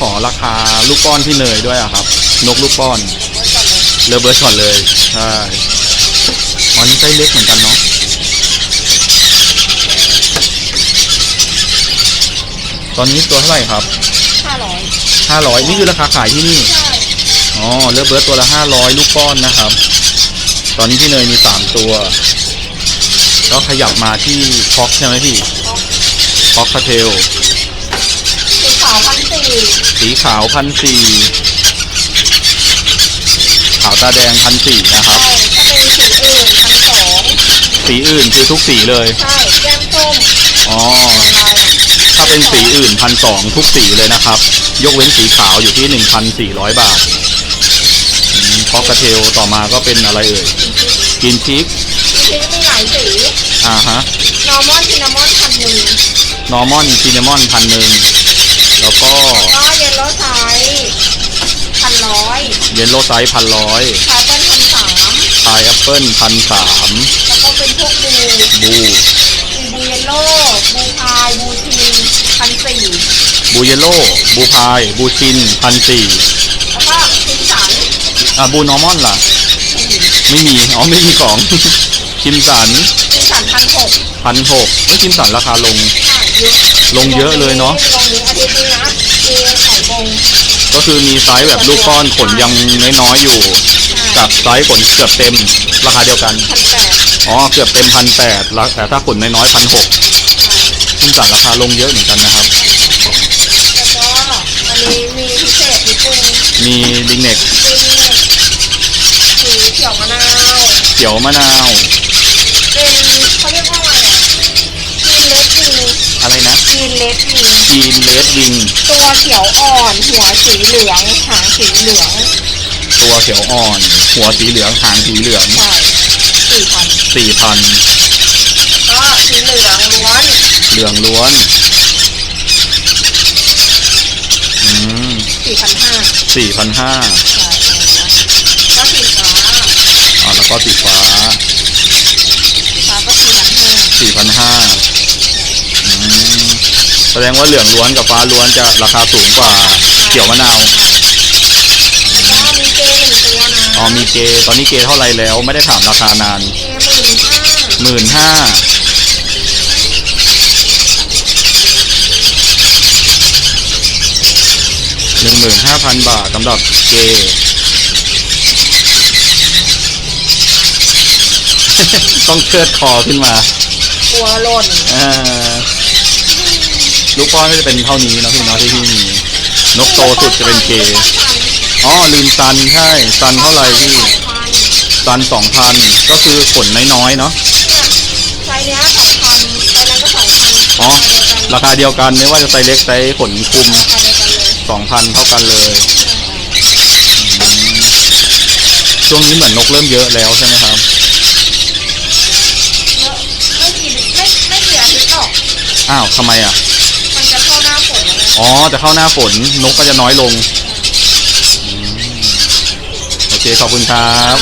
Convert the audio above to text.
ขอราคาลูกป้อนพี่เนยด้วยอะครับ นกลูกป้อนเบิร์ดก่อนเลยเลอเบิร์ดก่อนเลยใช่อ๋อนี่ไซส์เล็กเหมือนกันเนาะตอนนี้ตัวเท่าไหร่ครับห้าร้อยห้าร้อยนี่คือราคาขายที่นี่ใช่อ๋อเลอเบิร์ดตัวละห้าร้อยลูกป้อนนะครับ ตอนนี้พี่เนยมีสามตัวแล้วขยับมาที่คอกใช่ไหมพี่คอกคาเทลสีขาวพัน สี่สีขาวพันสี่ขาวตาแดงพันสี่นะครับ ใช่ ถ้าเป็นสีอื่นพันสองสีอื่นคือทุกสีเลย ใช่แก้มส้มอ๋อลายอะถ้าเป็นสีอื่นพันสองทุกสีเลยนะครับ ยกเว้นสีขาวอยู่ที่หนึ่งพันสี่ร้อยบาทคอกเทลต่อมาก็เป็นอะไรเอ่ยกินชิกจริงๆมีหลายสีอ่าฮะ นอร์มอนซินนามอนพันหนึ่งนอร์มอนซินนามอนพันหนึ่ง แล้วก็ก็เยลโล่ไซส์พันร้อยเยลโล่ไซส์พันร้อยคาร์เบิ้ลพันสามพายแอปเปิลพันสามแล้วก็เป็นพวกบูบูมีบูเยลโล่บูพายบูทีพันสี่บูเยลโล่บูพาย บูชินพันสี่แล้วก็ซินสันอะบูนอร์มอนล่ะ ไม่มี อ๋อ ไม่มีของ คิมสันซินสันพันหกพันหกไม่คิมสันราคาลง ใช่เยอะ ลงเยอะเลยเนอะลงเยอะอาทิตย์นี้นะมีไข่บงก็คือมีไซส์แบบลูกก้อนขนยังน้อยๆอยู่ กับไซส์ขนเกือบเต็มราคาเดียวกัน พันแปดอ๋อเกือบเต็มพันแปดแต่ถ้าขนน้อยๆพันหกคิมสันราคาลงเยอะเหมือนกันนะครับ แล้วก็อันนี้มีพิเศษนิดนึงมีลิงเน็กมีสีเขียวมะนาวเขียวมะนาว เป็นเขาเรียกว่าอะไรอะจีนเลสวิง อะไร นะจีนเลสวิงจีนเลดวิงตัวเขียวอ่อน หัวสีเหลืองหางสีเหลืองตัวเขียวอ่อน หัวสีเหลืองหางสีเหลืองใช่สี่พันสี่พันก็สีเหลืองล้วนเหลืองล้วนอืมสี่พันห้าสี่พันห้าใช่ก็สีฟ้าอ๋อแล้วก็สีฟ้า สีฟ้าก็สี่พันห้า สี่พันห้าอืมแส ดงว่าเหลืองล้วนกับฟ้าล้วนจะราคาสูงกว่าเขียวมะนาวแล้วก็มีเกย์หนึ่งตัวนะอ๋อมีเกตอนนี้เกเท่าไรแล้ว ไม่ได้ถามราคานานเกย์หมื่นห้าหมื่นห้าหนึ่งหมื่นห้าพันบาทสำหรับเกต้องเชิดคอขึ้นมา ตัวหล่นเอ่อ ลูกป้อนก็จะเป็นเท่านี้เนาะพี่เนาะที่พี่มีนกโตสุดจะเป็นเกอ๋อลืมซันใช่ซันเท่าไหร่พี่ซันสองพันก็คือขนน้อยๆเนาะไซส์เนี้ยสองพันไซส์นั้นก็สองพันอ๋อราคาเดียวกันไม่ว่าจะไซส์เล็กไซส์ขนคุมราคาเดียวกันเลยสองพันเท่ากันเลยอืมช่วงนี้เหมือนนกเริ่มเยอะแล้วใช่ไหมครับแล้วไม่กี่ไม่ไม่กี่อาทิตย์หรอกอ้าวทำไมอะมันจะ อ๋อจะเข้าหน้าฝนนกก็จะน้อยลง โอเค ขอบคุณครับ